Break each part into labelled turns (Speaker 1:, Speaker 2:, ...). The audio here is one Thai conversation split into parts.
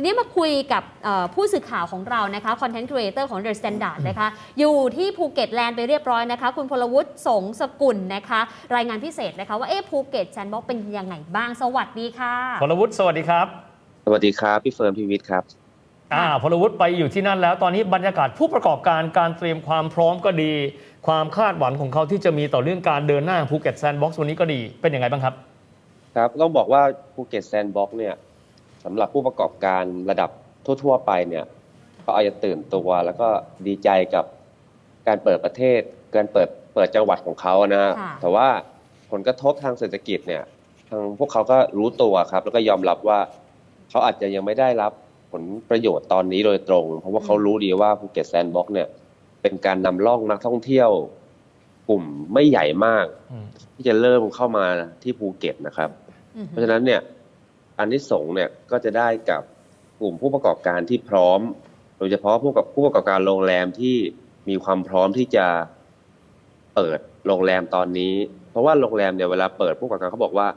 Speaker 1: ทีนี้มาคุยกับเอ่อผู้สื่อข่าวของเรานะคะคอนเทนต์ครีเอเตอร์ของ The Standard นะคะอยู่ที่ภูเก็ตแลนด์ไปเรียบร้อยนะคะ คุณพลวุฒิสงสกุลนะคะ รายงานพิเศษนะคะว่าเอ๊ะภูเก็ตแซนด์บ็อกเป็นยังไงบ้าง สวัสดีค่ะ
Speaker 2: พลวุฒิสวัสดีครับ
Speaker 3: สวัสดีครับ พี่เฟิร์มพี่วิทย์ครับ
Speaker 2: อ่าพลวุฒิไปอยู่ที่นั่นแล้วตอนนี้บรรยากาศผู้ประกอบการการเตรียมความพร้อมก็ดี ความคาดหวังของเขาที่จะมีต่อเรื่องการเดินหน้าภูเก็ตแซนด์บ็อกซ์วันนี้ก็ดีเป็นยังไงบ้างครับ
Speaker 3: ครับต้องบอกว่าภูเก็ตแซนด์บ็อกเนี่ย สำหรับผู้ประกอบการระดับทั่ว ๆ ไปเนี่ยก็อาจจะตื่นตัวแล้วก็ดีใจกับการเปิดประเทศ การเปิดเปิดจังหวัดของเขานะฮะ
Speaker 1: ค่ะ
Speaker 3: แต่ว่าผลกระทบทางเศรษฐกิจเนี่ยทางพวกเขาก็รู้ตัวครับ แล้วก็ยอมรับว่าเขาอาจจะยังไม่ได้รับผลประโยชน์ตอนนี้โดยตรง เพราะว่าเขารู้ดีว่าภูเก็ตแซนด์บ็อกเนี่ย เป็นการนำร่องนักท่องเที่ยว กลุ่มไม่ใหญ่มาก
Speaker 2: อืม
Speaker 3: ที่จะเริ่มเข้ามาที่ภูเก็ตนะครับ
Speaker 1: อือ
Speaker 3: เพ
Speaker 1: ฮึ
Speaker 3: ราะฉะนั้นเนี่ย อันที่สงส์เนี่ยก็จะได้กับกลุ่มผู้ประกอบการที่พร้อม โดยเฉพาะผู้กับผู้ประกอบการโรงแรมที่มีความพร้อมที่จะเปิดโรงแรมตอนนี้ เพราะว่าโรงแรมเนี่ยเวลาเปิดผู้ประกอบการเขาบอกว่า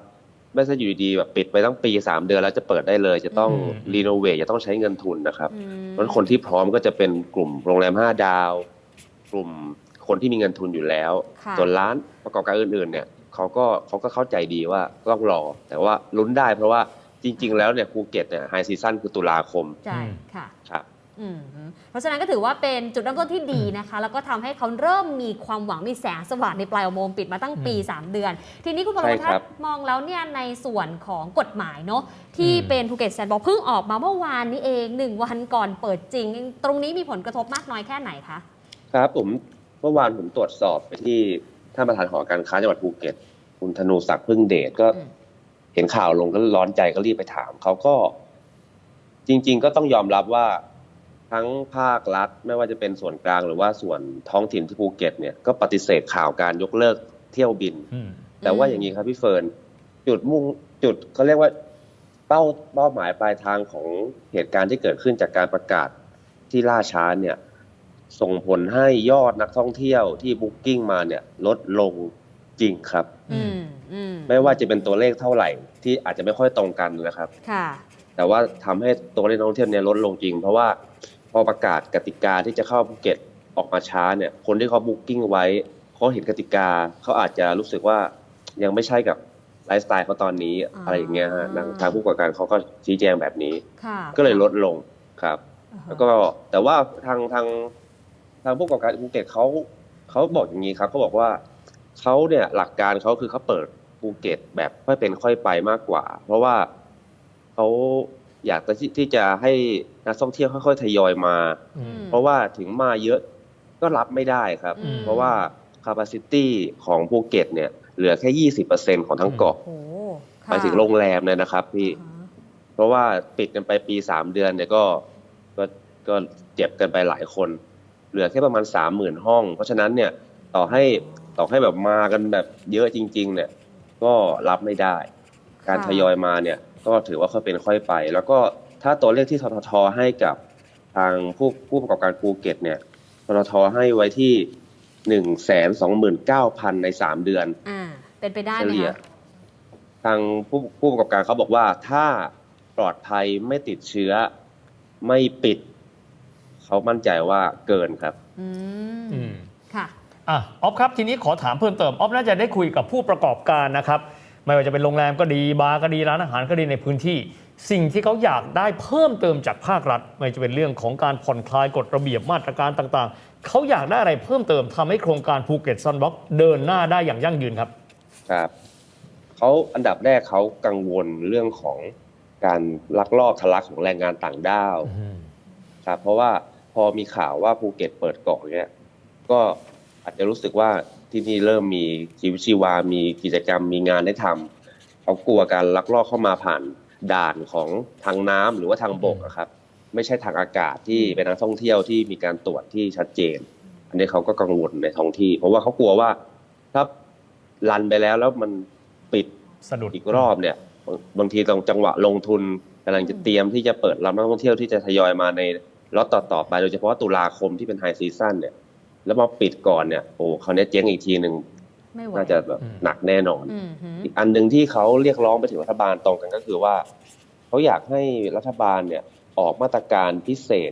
Speaker 3: ไม่ใช่อยู่ดีๆแบบปิดไปตั้งปีสามเดือนแล้วจะเปิดได้เลย จะต้อง
Speaker 2: อืม
Speaker 3: รีโนเวทจะต้องใช้เงินทุนนะครับ
Speaker 1: อืม
Speaker 3: เพราะฉะนั้นคนที่พร้อมก็จะเป็นกลุ่มโรงแรมห้าดาว กลุ่มคนที่มีเงินทุนอยู่แล้ว
Speaker 1: ค่ะ
Speaker 3: ส่วนร้านประกอบการอื่นๆ เนี่ยเขาก็เขาก็เข้าใจดีว่าต้องรอ แต่ว่าลุ้นได้เพราะว่า จริง ๆ แล้วเนี่ยภูเก็ตเนี่ยไฮซีซั่นคือตุลาคม
Speaker 1: ใช่ค่ะ
Speaker 3: ครับ
Speaker 1: อืมเพราะฉะนั้นก็ถือว่าเป็นจุดเริ่มต้นที่ดีนะคะ แล้วก็ทำให้เขาเริ่มมีความหวังมีแสงสว่างในปลายอุโมงค์ปิดมาตั้งปี 3 เดือน ทีนี้คุณพลวัฒน์
Speaker 3: ใช่ครับ
Speaker 1: มองแล้วเนี่ยในส่วนของกฎหมายเนาะที่
Speaker 2: อืม
Speaker 1: เป็นภูเก็ตแซนด์บ็อกซ์เพิ่งออกมาเมื่อวานนี้เองหนึ่งวันก่อนเปิดจริง ตรงนี้มีผลกระทบมากน้อยแค่ไหนคะ
Speaker 3: ครับผมเมื่อวานผมตรวจสอบไปที่ท่านประธานหอการค้าจังหวัดภูเก็ต คุณธนูศักดิ์พึ่งเดชก็
Speaker 1: อืม
Speaker 3: เห็นข่าวลงก็ร้อนใจก็รีบไปถามเขาก็ จริง ๆ ก็ต้องยอมรับว่าทั้งภาครัฐไม่ว่าจะเป็นส่วนกลางหรือว่าส่วนท้องถิ่นที่ภูเก็ตเนี่ยก็ปฏิเสธข่าวการยกเลิกเที่ยวบิน
Speaker 2: อืม
Speaker 3: แต่ว่าอย่างนี้ครับพี่เฟิร์นจุดมุ่งจุดเขาเรียกว่าเป้าเป้าหมายปลายทางของเหตุการณ์ที่เกิดขึ้นจากการประกาศที่ล่าช้าเนี่ยส่งผลให้ยอดนักท่องเที่ยวที่บุ๊กิ้งมาเนี่ยลดลงจริงครับ
Speaker 1: อืมอืม
Speaker 3: ไม่ว่าจะเป็นตัวเลขเท่าไหร่ ที่อาจจะไม่ค่อยตรงกันนะครับ
Speaker 1: ค่ะ
Speaker 3: แต่ว่าทำให้ตัวเลขนักท่องเที่ยวเนี่ยลดลงจริง เพราะว่าพอประกาศกติกาที่จะเข้าภูเก็ตออกมาช้าเนี่ย คนที่เขาบุ๊กิ้งไว้เขาเห็นกติกาเขาอาจจะรู้สึกว่ายังไม่ใช่กับไลฟ์สไตล์เขาตอนนี้
Speaker 1: อ่า
Speaker 3: อะไรอย่างเงี้ยฮะทางทางผู้ประกอบการเขาก็ชี้แจงแบบนี้
Speaker 1: ค่ะ
Speaker 3: ก็เลยลดลงครับ
Speaker 1: อ่าฮะ
Speaker 3: แล้วก็แต่ว่าทางทางทางผู้ประกอบการภูเก็ตเขาเขาบอกอย่างนี้ครับเขาบอกว่าเขาเนี่ยหลักการเขาคือเขาเปิด ภูเก็ตแบบค่อยเป็นค่อยไปมากกว่า เพราะว่าเขาอยากจะที่ที่จะให้นักท่องเที่ยวค่อยๆทยอยมา
Speaker 2: อืม
Speaker 3: เพราะว่าถึงมาเยอะก็รับไม่ได้ครับ
Speaker 1: อืม
Speaker 3: เพราะว่า capacity ของภูเก็ตเนี่ยเหลือแค่ยี่สิบเปอร์เซ็นของทั้งเกาะ
Speaker 1: โอ้โห
Speaker 3: หมายถึงโรงแรมเนี่ยนะครับพี่
Speaker 1: อ่าฮะ
Speaker 3: เพราะว่าปิดกันไปปีสามเดือนเนี่ยก็ก็ก็เจ็บกันไปหลายคน เหลือแค่ประมาณสามหมื่นห้อง เพราะฉะนั้นเนี่ยต่อให้ต่อให้แบบมากันแบบเยอะจริง ๆ เนี่ย ก็รับไม่ได้ การทยอยมาเนี่ยก็ถือว่าค่อยเป็นค่อยไป แล้วก็ถ้าตัวเลขที่ทททให้กับทางผู้ผู้ประกอบการภูเก็ตเนี่ยทททให้ไว้ที่หนึ่งแสนสองหมื่นเก้าพันในสามเดือน
Speaker 1: อ่าเป็นไปได้
Speaker 3: เฉ
Speaker 1: ไหม
Speaker 3: ลี่ย
Speaker 1: คะ
Speaker 3: ทางผู้ผู้ประกอบการเขาบอกว่าถ้าปลอดภัยไม่ติดเชื้อ ไม่ปิด เขามั่นใจว่าเกินครับ
Speaker 1: อืม
Speaker 2: อืม
Speaker 1: ค่ะ
Speaker 2: อะออฟครับทีนี้ขอถามเพิ่มเติมออฟน่าจะได้คุยกับผู้ประกอบการนะครับไม่ว่าจะเป็นโรงแรมก็ดีบาร์ก็ดีร้านอาหารก็ดีในพื้นที่ สิ่งที่เขาอยากได้เพิ่มเติมจากภาครัฐ ไม่ว่าจะเป็นเรื่องของการผ่อนคลายกฎระเบียบมาตรการต่างๆ เขาอยากได้อะไรเพิ่มเติมทำให้โครงการภูเก็ตซันบ็อกเดินหน้าได้อย่างยั่งยืนครับ
Speaker 3: ครับเขาอันดับแรกเขากังวลเรื่องของการลักลอบทะลักของแรงงานต่างด้าวครับเพราะว่าพอมีข่าวว่าภูเก็ตเปิดเกาะเนี่ยก็ อาจจะรู้สึกว่าที่นี่เริ่มมีชีวิตชีวา มีกิจกรรม มีงานได้ทำเขากลัวการลักลอบเข้ามาผ่านด่านของทางน้ำหรือว่าทางบกอะครับ ไม่ใช่ทางอากาศที่เป็นนักท่องเที่ยวที่มีการตรวจที่ชัดเจน อันนี้เขาก็กังวลในท้องที่ เพราะว่าเขากลัวว่าถ้ารันไปแล้วแล้วมันปิด
Speaker 2: สะดุด
Speaker 3: อีกรอบเนี่ยบางบางทีตรงจังหวะลงทุนกำลังจะเตรียมที่จะเปิดรับนักท่องเที่ยวที่จะทยอยมาในล็อตต่อๆไป โดยเฉพาะตุลาคมที่เป็นไฮซีซั่นเนี่ย แล้วมาปิดก่อนเนี่ยโอ้เขาวนี้เจ๊งอีกทีหนึ่ง
Speaker 1: ไม่ไหว
Speaker 3: น่าจะแบบหนักแน่นอน
Speaker 1: อืมฮึ
Speaker 3: อีกอันหนึ่งที่เขาเรียกร้องไปถึงรัฐบาลตรงกันก็คือว่าเขาอยากให้รัฐบาลเนี่ยออกมาตรการพิเศษ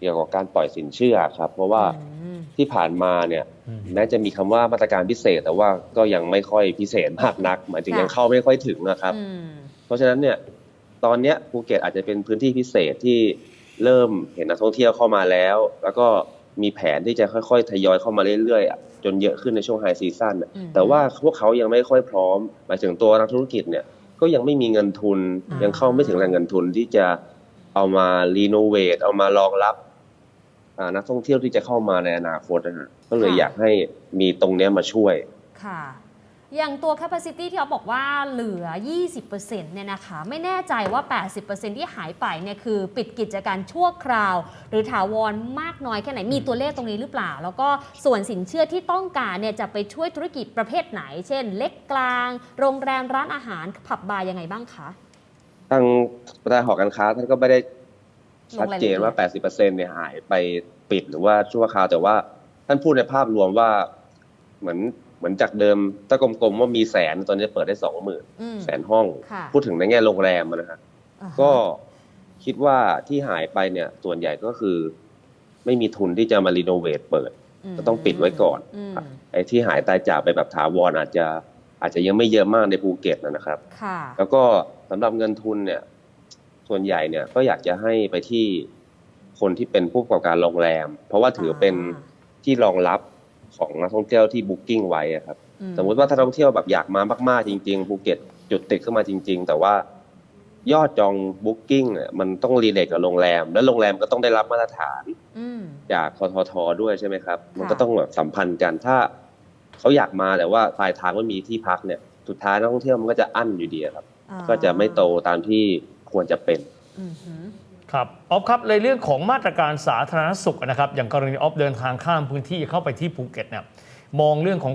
Speaker 3: เกี่ยวกับการปล่อยสินเชื่อครับ เพราะว่า
Speaker 1: อืม
Speaker 3: ที่ผ่านมาเนี่ย
Speaker 2: อืม
Speaker 3: แม้จะมีคำว่ามาตรการพิเศษ แต่ว่าก็ยังไม่ค่อยพิเศษมากนักหมายถึงยังเข้าไม่ค่อยถึงนะครับ
Speaker 1: อืม
Speaker 3: เพราะฉะนั้นเนี่ยตอนเนี้ยภูเก็ตอาจจะเป็นพื้นที่พิเศษที่เริ่มเห็นนักท่องเที่ยวเข้ามาแล้ว แล้วก็ มีแผนที่จะค่อยๆ ทยอยเข้ามาเรื่อยๆอะจนเยอะขึ้นในช่วงไฮซีซั่นอะ
Speaker 1: อืม
Speaker 3: แต่ว่าพวกเขายังไม่ค่อยพร้อม หมายถึงตัวนักธุรกิจเนี่ย ก็ยังไม่มีเงินทุน
Speaker 1: อ่ายั
Speaker 3: ยังเข้าไม่ถึงแหล่งเงินทุนที่จะเอามารีโนเวท เอามารองรับอ่านักท่องเที่ยวที่จะเข้ามาในอนาคตนะฮะ ก็เลยอยากให้มีตรงเนี้ยมาช่วย
Speaker 1: ค่ะ อย่างตัว capacity ที่เขาบอกว่าเหลือ 20%เนี่ยนะคะ ไม่แน่ใจว่า 80%ที่หายไปเนี่ยคือปิดกิจการชั่วคราว หรือถาวรมากน้อยแค่ไหน มีตัวเลขตรงนี้หรือเปล่า แล้วก็ส่วนสินเชื่อที่ต้องการเนี่ยจะไปช่วยธุรกิจประเภทไหน เช่น เล็กกลาง โรงแรมร้านอาหารผับบาร์ยังไงบ้างคะ
Speaker 3: ทางประธานหอการค้าท่านก็ไม่ได้ชัดเจนว่า 80%เนี่ยหายไปปิดหรือว่าชั่วคราวแต่ว่าท่านพูดในภาพรวมว่าเหมือน เหมือนจากเดิมถ้ากลมๆว่ามีแสนตอนนี้เปิดได้สองหมื่น
Speaker 1: อืม
Speaker 3: แสนห้อง
Speaker 1: ค่ะ
Speaker 3: พูดถึงในแง่โรงแรมอะนะฮะ
Speaker 1: อ่าฮะ
Speaker 3: ก็คิดว่าที่หายไปเนี่ย ส่วนใหญ่ก็คือ ไม่มีทุนที่จะมารีโนเวทเปิด ก็ต้องปิดไว้ก่อน
Speaker 1: ม
Speaker 3: ไอ้ที่หายตายจากไปแบบถาวรอาจจะอาจจะยังไม่เยอะมากในภูเก็ตนะครับ
Speaker 1: ค่ะ
Speaker 3: แล้วก็สำหรับเงินทุนเนี่ย ส่วนใหญ่เนี่ยก็อยากจะให้ไปที่คนที่เป็นผู้ประกอบการโรงแรม เพราะว่าถือเป็นที่รองรับ ของนักท่องเที่ยวที่บุ๊กิ้งไว้อะครับ
Speaker 1: อื
Speaker 3: สมมุติว่าถ้านักท่องเที่ยวแบบอยากมามากๆจริงๆภูเก็ตจุดติดขึ้นมาจริง ๆ แต่ว่ายอดจองบุ๊กิ้งเนี่ยมันต้องรีเลทกับโรงแรม แล้วโรงแรมก็ต้องได้รับมาตรฐาน
Speaker 1: อืม
Speaker 3: จากทททด้วยใช่ไหมครับ มัน
Speaker 1: ค่ะ
Speaker 3: ก็ต้องแบบสัมพันธ์กันถ้าเขาอยากมาแต่ว่าปลายทางไม่มีที่พักเนี่ย สุดท้ายนักท่องเที่ยวมันก็จะอั้นอยู่ดีอะครับ
Speaker 1: อ่า
Speaker 3: ก็จะไม่โตตามที่ควรจะเป็น
Speaker 1: อือหือ
Speaker 2: ครับออฟครับในเรื่องของมาตรการสาธารณสุขนะครับ อย่างกรณีออฟเดินทางข้ามพื้นที่เข้าไปที่ภูเก็ตเนี่ยมองเรื่องของ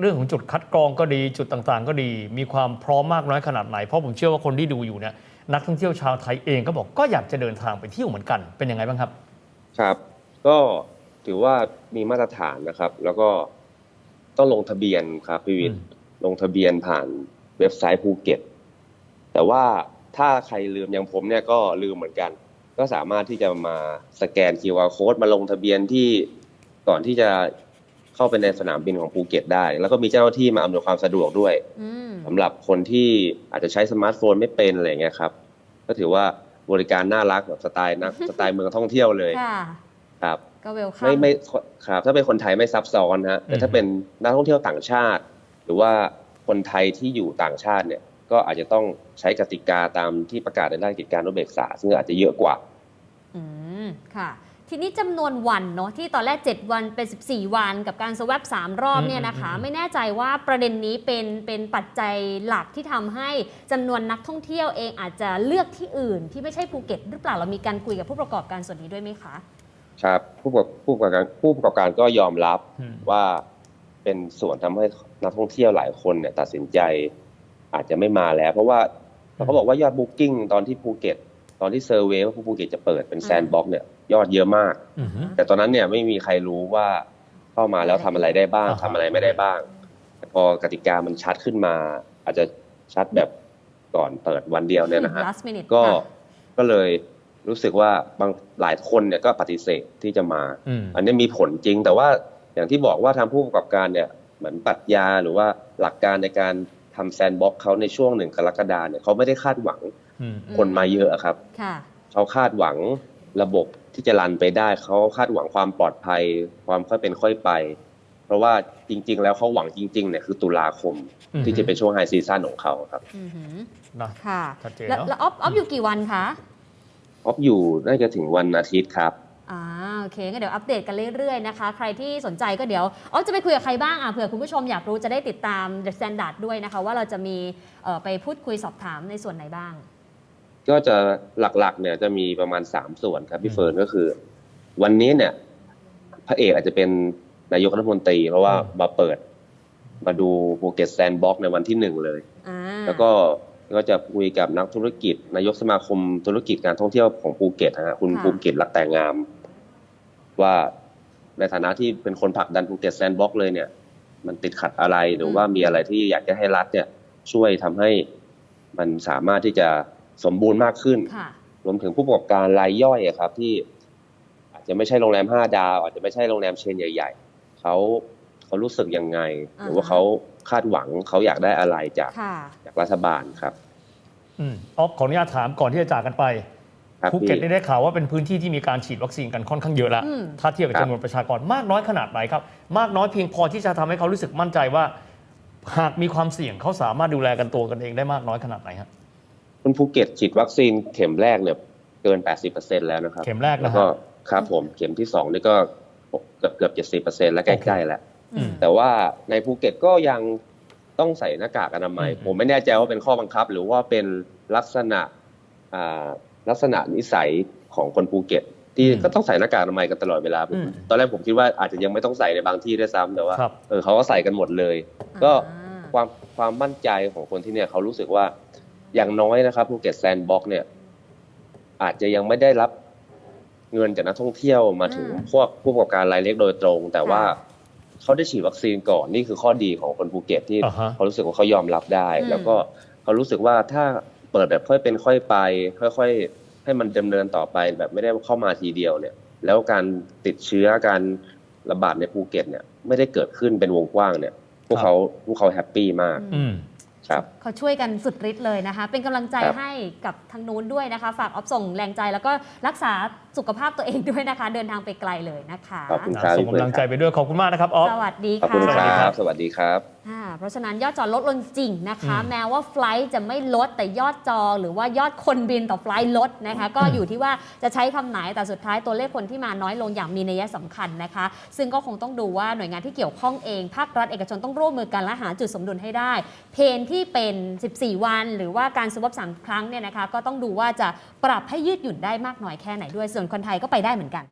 Speaker 2: เรื่องของจุดคัดกรองก็ดี จุดต่างๆ ก็ดี มีความพร้อมมากน้อยขนาดไหน เพราะผมเชื่อว่าคนที่ดูอยู่เนี่ยนักท่องเที่ยวชาวไทยเองก็บอกก็อยากจะเดินทางไปเที่ยวเหมือนกันเป็นยังไงบ้างครับ
Speaker 3: ครับ ก็ถือว่ามีมาตรฐานนะครับ แล้วก็ต้องลงทะเบียนครับพี่วิทย์
Speaker 2: อืม
Speaker 3: ลงทะเบียนผ่านเว็บไซต์ภูเก็ตแต่ว่าถ้าใครลืมอย่างผมเนี่ยก็ลืมเหมือนกัน ก็สามารถที่จะมาสแกน QR code มาลงทะเบียนที่ก่อนที่จะเข้าไปในสนามบินของภูเก็ตได้ แล้วก็มีเจ้าหน้าที่มาอำนวยความสะดวกด้วย
Speaker 1: อืม
Speaker 3: สำหรับคนที่อาจจะใช้สมาร์ทโฟนไม่เป็นอะไรอย่างเงี้ยครับ ก็ถือว่าบริการน่ารักแบบสไตล์นักสไตล์เมืองท่องเที่ยวเลย
Speaker 1: ค่ะ
Speaker 3: ครับ
Speaker 1: ก็เวลคัม
Speaker 3: ไม่ไม่ครับ ถ้าเป็นคนไทยไม่ซับซ้อนฮะแต่ถ้า
Speaker 2: อืม
Speaker 3: เป็นนักท่องเที่ยวต่างชาติ หรือว่าคนไทยที่อยู่ต่างชาติเนี่ย ก็อาจจะต้องใช้กติกาตามที่ประกาศในราชกิจการนุเบกษาซึ่งอาจจะเยอะกว่า
Speaker 1: อืมค่ะ ทีนี้จำนวนวันเนาะที่ตอนแรก 7 วันเป็น 14 วันกับการสว a ป3รอบ
Speaker 2: อืม
Speaker 1: เนี่ยนะคะ
Speaker 2: อืม
Speaker 1: ไม่แน่ใจว่าประเด็นนี้เป็นเป็นปัจจัยหลักที่ทำให้จำนวนนักท่องเที่ยวเองอาจจะเลือกที่อื่น ที่ไม่ใช่ภูเก็ตหรือเปล่าเรามีการคุยกับผู้ประกอบการส่วนนี้ด้วยไหมคะ
Speaker 3: ครับผู้ประกอบผู้ประกอบการผู้ประกอบการก็ยอมรับ
Speaker 2: อืม
Speaker 3: ว่าเป็นส่วนทำให้นักท่องเที่ยวหลายคนเนี่ยตัดสินใจอาจจะไม่มาแล้ว เพราะว่าเขาบอกว่ายอดบุ๊กิ้งตอนที่ภูเก็ต ตอนที่เซอร์เวย์ว่าภูเก็ตจะเปิดเป็นแซนด์บ็อกเนี่ยยอดเยอะมาก
Speaker 2: อือหือ
Speaker 3: แต่ตอนนั้นเนี่ยไม่มีใครรู้ว่าเข้ามาแล้วทำอะไรได้บ้าง
Speaker 2: อ่าฮะ
Speaker 3: ทำอะไรไม่ได้บ้าง แต่พอกติกามันชัดขึ้นมา อาจจะชัดแบบก่อนเปิดวันเดียวเนี่ยนะฮะ
Speaker 1: last minute
Speaker 3: ก็
Speaker 1: ค่ะ
Speaker 3: ก็เลยรู้สึกว่าบางหลายคนเนี่ยก็ปฏิเสธที่จะมา
Speaker 2: อืม
Speaker 3: อันนี้มีผลจริง แต่ว่าอย่างที่บอกว่าทางผู้ประกอบการเนี่ยเหมือนปรัชญาหรือว่าหลักการในการทำแซนด์บ็อกเขาในช่วงหนึ่งกรกฎาเนี่ยเขาไม่ได้คาดหวัง
Speaker 2: อืม
Speaker 3: คนมาเยอะอะครับ
Speaker 1: ค่ะ
Speaker 3: เขาคาดหวังระบบที่จะรันไปได้เขาคาดหวังความปลอดภัย ความค่อยเป็นค่อยไป เพราะว่าจริง ๆ แล้วเขาหวังจริงๆเนี่ยคือตุลาคม
Speaker 2: อืม
Speaker 3: ที่จะเป็นช่วงไฮซีซั่นของเขาครับ
Speaker 1: อือหือ
Speaker 2: นะ
Speaker 1: ค่ะ
Speaker 2: ชัดเจน
Speaker 1: แล้ว
Speaker 2: เนอะ
Speaker 1: แล้วออฟออฟอยู่กี่วันคะ
Speaker 3: ออฟอยู่น่าจะถึงวันอาทิตย์ครับ
Speaker 1: อ่าโอเคงั้นเดี๋ยวอัปเดตกันเรื่อยๆนะคะ ใครที่สนใจก็เดี๋ยวอ๋อจะไปคุยกับใครบ้างอะเผื่อคุณผู้ชมอยากรู้จะได้ติดตาม The Standard ด้วยนะคะ ว่าเราจะมีเอ่อไปพูดคุยสอบถามในส่วนไหนบ้าง
Speaker 3: ก็จะหลักๆ เนี่ยจะมีประมาณสามส่วนครับพี่เฟิร์นก็คือ วันนี้เนี่ย พระเอกอาจจะเป็นนายกรัฐมนตรี เพราะว่า
Speaker 2: อืม
Speaker 3: มาเปิด มาดูภูเก็ตแซนด์บ็อกในวันที่หนึ่งเลย
Speaker 1: อ่า
Speaker 3: แล้วก็ก็จะคุยกับนักธุรกิจ นายกสมาคมธุรกิจการท่องเที่ยวของภูเก็ตนะฮะคุณภูเก็ตรักแต่งาม ว่าในฐานะที่เป็นคนผลักดันภูเก็ตแซนด์บ็อกเลยเนี่ย มันติดขัดอะไรหรือว่ามีอะไรที่อยากจะให้รัฐเนี่ย ช่วยทำให้มันสามารถที่จะ สมบูรณ์มากขึ้น
Speaker 1: ค่ะ
Speaker 3: รวมถึงผู้ประกอบการรายย่อยอะครับ ที่อาจจะไม่ใช่โรงแรมห้าดาว อาจจะไม่ใช่โรงแรมเชนใหญ่ ๆเขาเขารู้สึกยังไง หรือว่า
Speaker 1: อ่าฮะ
Speaker 3: เขาคาดหวังเขาอยากได้อะไรจาก
Speaker 1: ค่ะ
Speaker 3: จากรัฐบาลครับ
Speaker 2: อืมออฟขออนุญาตถามก่อนที่จะจากกันไป
Speaker 3: ครับ
Speaker 2: ภูเก็ต
Speaker 3: พี่
Speaker 2: นี่ได้ข่าวว่าเป็นพื้นที่ที่มีการฉีดวัคซีนกันค่อนข้างเยอะแล้ว
Speaker 1: อืม
Speaker 2: ถ้าเทียบกับ
Speaker 3: ครับ
Speaker 2: จำนวนประชากรมากน้อยขนาดไหนครับ มากน้อยเพียงพอที่จะทำให้เขารู้สึกมั่นใจว่า หากมีความเสี่ยงเขาสามารถดูแลกันตัวกันเองได้มากน้อยขนาดไหนครับ
Speaker 3: คุณภูเก็ตฉีดวัคซีนเข็มแรกเนี่ยเกิน 80%แล้วนะครับ
Speaker 2: เข็มแรก
Speaker 3: แล้
Speaker 2: นะ
Speaker 3: ว
Speaker 2: ค
Speaker 3: ก็
Speaker 2: รับ
Speaker 3: ครับผมเข็มที่สองนี่ก็เกือบเกือบเจ็ดสิบเปอร์เซ็นต์แล้วใกล้ๆแล้ว
Speaker 2: อืม
Speaker 3: แต่ว่าในภูเก็ตก็ยังต้องใส่หน้ากากอนามัย
Speaker 2: อืม
Speaker 3: ผมไม่แน่ใจว่าเป็นข้อบังคับ หรือว่าเป็นลักษณะอ่าลักษณะนิสัยของคนภูเก็ต ที่ก็ต้องใส่หน้ากากอนามัยกันตลอดเวลาผมตอนแรกผมคิดว่าอาจจะยังไม่ต้องใส่ในบางที่ด้วยซ้ำแต่ว่า
Speaker 2: ครับ
Speaker 3: เออเขาก็ใส่กันหมดเลย ก็
Speaker 1: อ่า
Speaker 3: ความความมั่นใจของคนที่เนี่ยเขารู้สึกว่า อย่างน้อยนะครับภูเก็ตแซนด์บ็อกเนี่ย อาจจะยังไม่ได้รับเงินจากนักท่องเที่ยวมาถึง
Speaker 1: อืม
Speaker 3: พวกผู้ประกอบการรายเล็กโดยตรง แต่ว่า
Speaker 1: ค่ะ
Speaker 3: เขาได้ฉีดวัคซีนก่อนนี่คือข้อดีของคนภูเก็ตที่
Speaker 2: อ่าฮะ
Speaker 3: เขารู้สึกว่าเขายอมรับได้
Speaker 1: อืม
Speaker 3: แล้วก็เขารู้สึกว่าถ้าเปิดแบบค่อยเป็นค่อยไป ค่อยๆ ให้มันดำเนินต่อไปแบบไม่ได้เข้ามาทีเดียวเนี่ย แล้วการติดเชื้อการระบาดในภูเก็ตเนี่ย ไม่ได้เกิดขึ้นเป็นวงกว้างเนี่ย พวกเขาพวกเขาแฮปปี้มาก
Speaker 2: อืม
Speaker 3: ครับ
Speaker 1: เขาช่วยกันสุดฤทธิ์เลยนะคะ เป็นกำลังใจ
Speaker 3: ครับ
Speaker 1: ให้กับทางนู้นด้วยนะคะ ฝากออฟส่งแรงใจแล้วก็รักษาสุขภาพตัวเองด้วยนะคะ เดินทางไปไกลเลยนะคะ
Speaker 3: ขอบคุณ
Speaker 2: นะส่งกำลังใจไปด้วยขอบคุณมากนะครับออฟ
Speaker 1: สวัสดี
Speaker 3: ขอบ
Speaker 1: ค่ะ
Speaker 3: คุณค
Speaker 2: สวัสดีครั
Speaker 3: รับบสวัสดีครับ
Speaker 1: อ่า เพราะฉะนั้นยอดจองลดลงจริงนะคะ
Speaker 2: อืม
Speaker 1: แม้ว่าไฟลท์จะไม่ลดแต่ยอดจองหรือว่ายอดคนบินต่อไฟลท์ลดนะคะ ก็อยู่ที่ว่าจะใช้คำไหนแต่สุดท้ายตัวเลขคนที่มาน้อยลงอย่างมีนัยสำคัญนะคะ ซึ่งก็คงต้องดูว่าหน่วยงานที่เกี่ยวข้องเองภาครัฐเอกชนต้องร่วมมือกันและหาจุดสมดุลให้ได้ เพนที่เป็น 14 วัน หรือว่าการสวอปสามครั้งเนี่ยนะคะ ก็ต้องดูว่าจะปรับให้ยืดหยุ่นได้มากน้อยแค่ไหนด้วยส่วนคนไทยก็ไปได้เหมือนกัน